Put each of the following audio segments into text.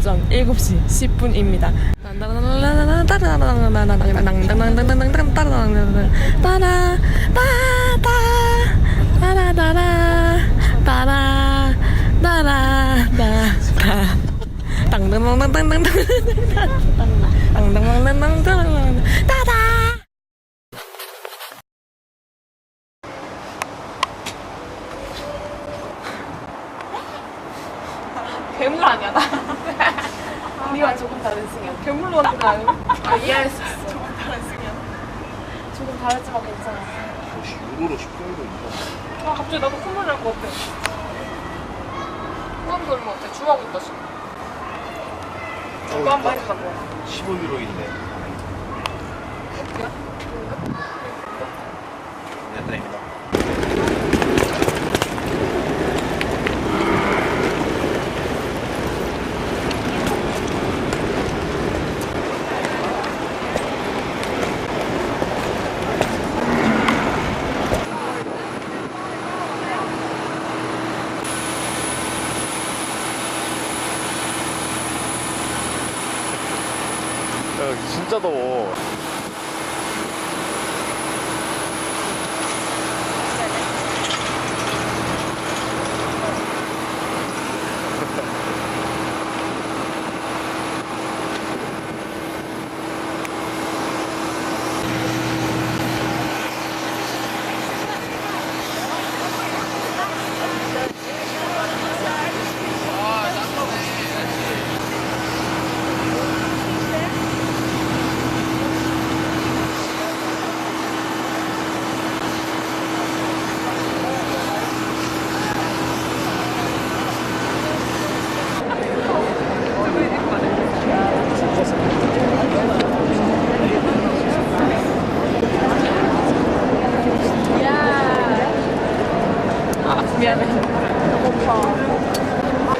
오전 7시 10분입니다. 따라 따다 따라따라 따라 따라 따라 땅땅땅땅땅땅 땅땅땅땅땅 따다 괴물 아니야 나 우리와 조금 다른 승현 괴물로 나요 아, 이해할 수 있어 조금 다른 승현 조금 다르지만 괜찮아 혹시 유로로 10분도 있나? 아 갑자기 나도 콧물 날 것 같아 소감 주먹 있다 지금 이거 한번 해주자고 15유로인데. 네, 땡입니다. 진짜 더워. 아 미안해 고파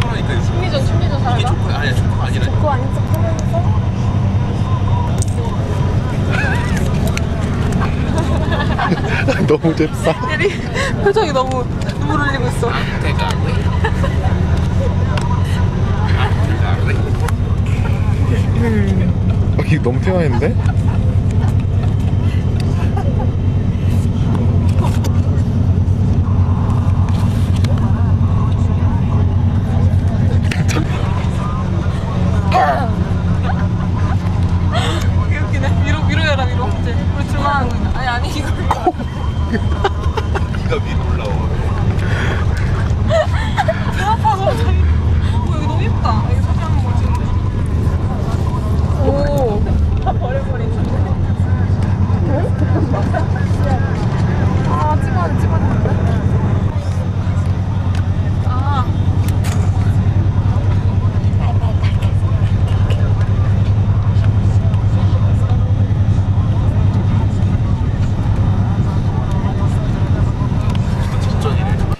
그러니까 심리전 심리전 이게 사람이야? 조커 아니야 조커가 아니라. 그거 아닌 척 하면서 너무 잽싸. 때리 표정이 너무 눈물 흘리고 있어. 어, 이거 너무 태화인데? 개 웃기네 위로 위로 해라 위로 이제 우리 둘만 하는 거야 아니 아니 이걸 네가 위로 올라와. 배 아파서 갑자기 어 여기 너무 예쁘다 여기 사진 한번 볼 찍는데 오 버려버리네 아 찍어 찍었는데 아 천천히네.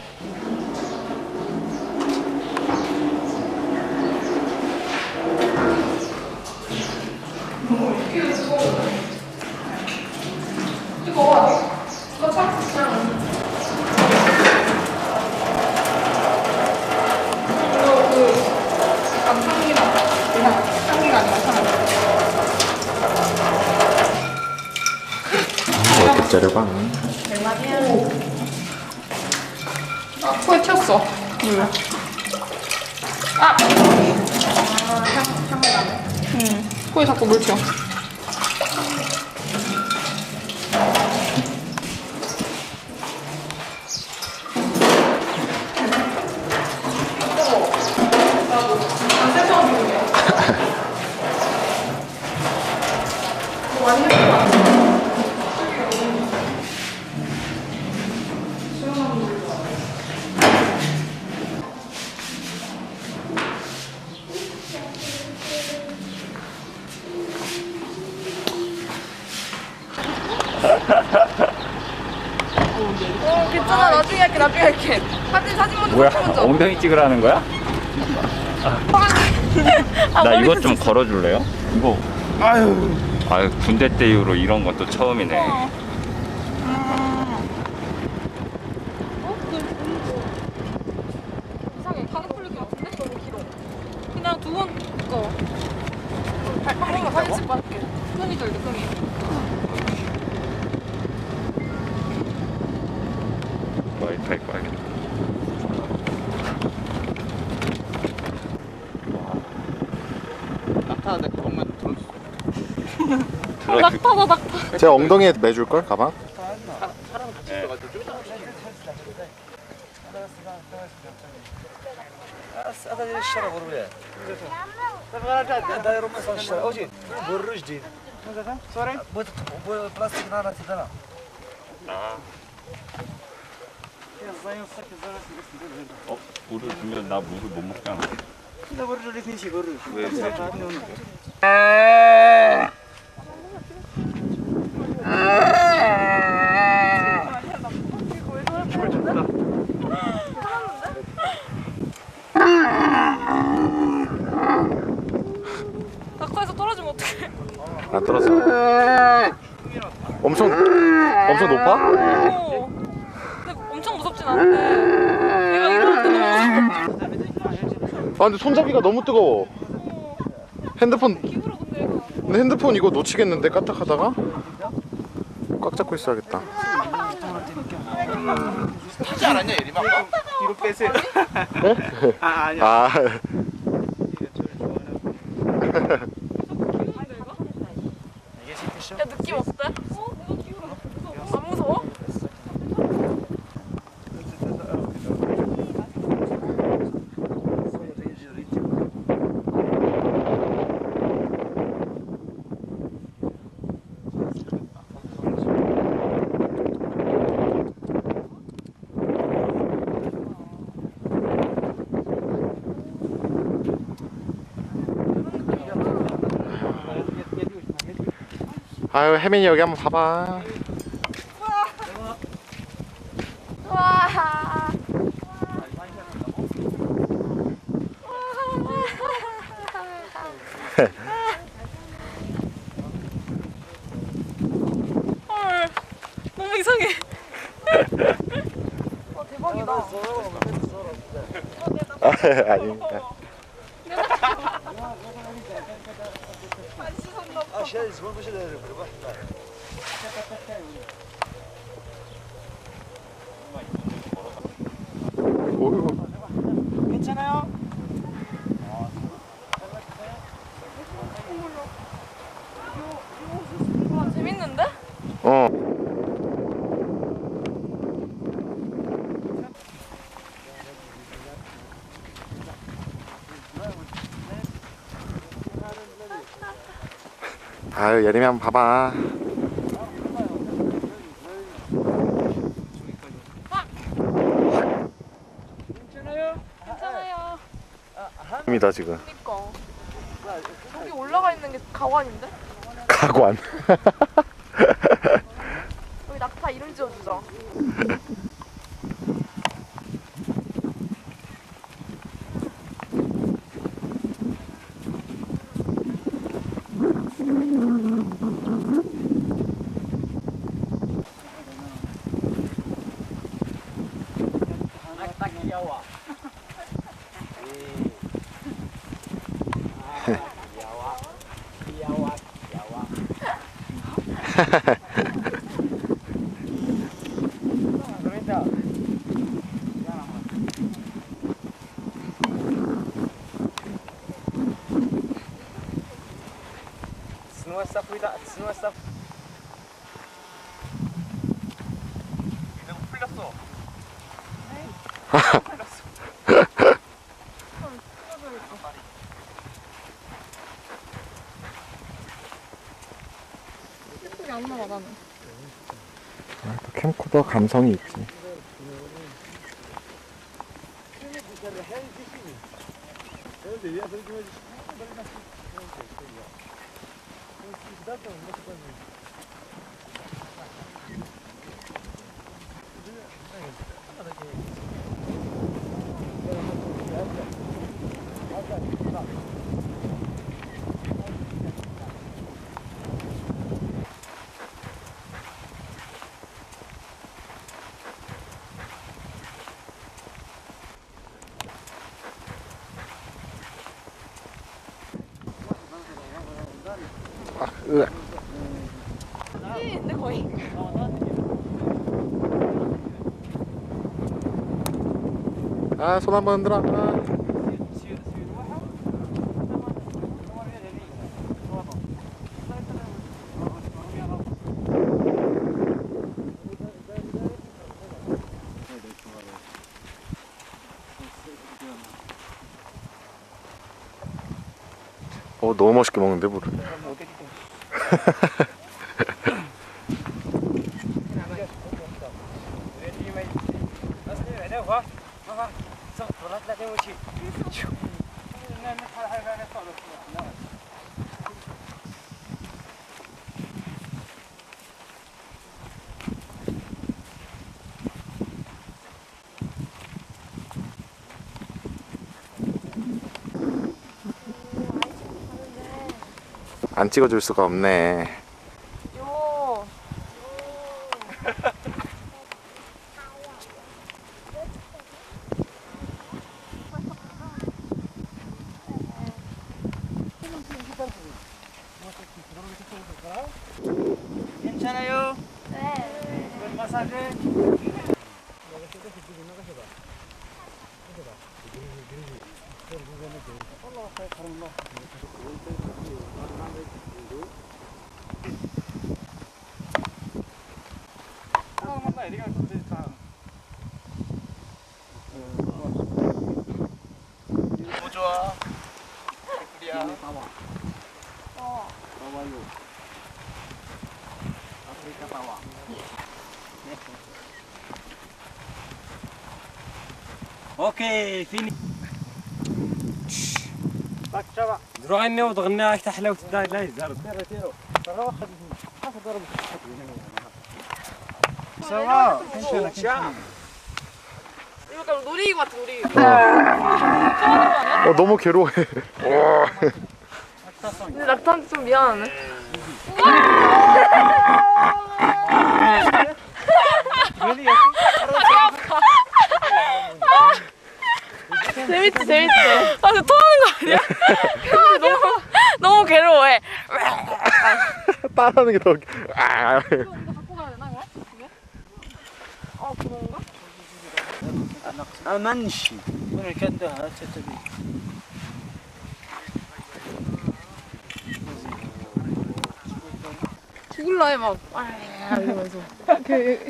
어떻게 자르방? 아, 코에 튀었어. 몰라. 아! 응. 코에 자꾸 물 튀어. 할게 나중에 할게 사진 사진 먼저 뭐야 사진 먼저 엉덩이 찍으라는 거야? 아, 나 머리 이것 좀. 걸어줄래요? 이거 아유 아유 군대 때 이후로 이런 건 또 처음이네 어, 그, 이상해. 가득 풀릴 것 같은데? 너무 길어. 그냥 두 번, 이거. 한 번만 사진 찍고 할게. 끈이 돌려, 끈이. 와이파이 꺼야겠다 낙타한테 그것만 들어줬어. 어, 낙타다, 낙타. 제 엉덩이에 매줄걸 가방? هذا اللي اشترى غربية داير مثلا اشترى اوجي بر جديد سوري بلاستيك نانا تدنا 어? 물을 주면 나 물을 못 먹잖아. 나 물을 주는 식으로. 왜? 아 근데 손잡이가 너무 뜨거워. 핸드폰. 근데 핸드폰 이거 놓치겠는데 까딱하다가? 꽉 잡고 있어야겠다. 하지 않았냐 예림아? 뒤로 빼세요. 아 아니야. 아 이게 시티쇼? 야, 느낌 어때? 어? 내가 기울어. 무서워. 안 무서워? 아유 혜민이 여기 한번 봐봐. 와. 헐, 너무 이상해. 어, 대박이다. 아닙니다. 안 씻었나 봐. 아 시야지 스몰 보시다 그래봐 오유. 괜찮아요? 와, 재밌는데? 어. 아유 예림이 한번 봐봐. 괜찮아요. 입니다 지금. 그니까. 저기 올라가 있는 게 가관인데? 가관. 스타프이다 스노우 스타프 소리 안 나와, 나는. 캠코더 감성이 있지. 아, 아, 손 한번 흔들어. 아. 어, 너무 맛있게 먹는데, 물을. 안 찍어줄 수가 없네. 요. 괜찮아요? 네. 마사지. 너무 좋아. 우리야. اوكي فيني غني وتغني تحلى وتداي لا يزرد سوا 이거 약간 놀이기구 같은 놀이기구. 어, 너무 괴로워해. 와. 근데 낙타한테 좀 미안하네. 재밌지 재밌지. 아 근데 토하는 거 아니야? 너무, 너무 괴로워해. 따라하는 게 더 웃겨. 갖고 아. 가야 되나? 어, 그런가? 아만시 오늘 견다 저쪽이 죽을라 해, 막. 아, 이러면서. 그,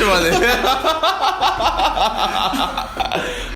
뻘쭘하네.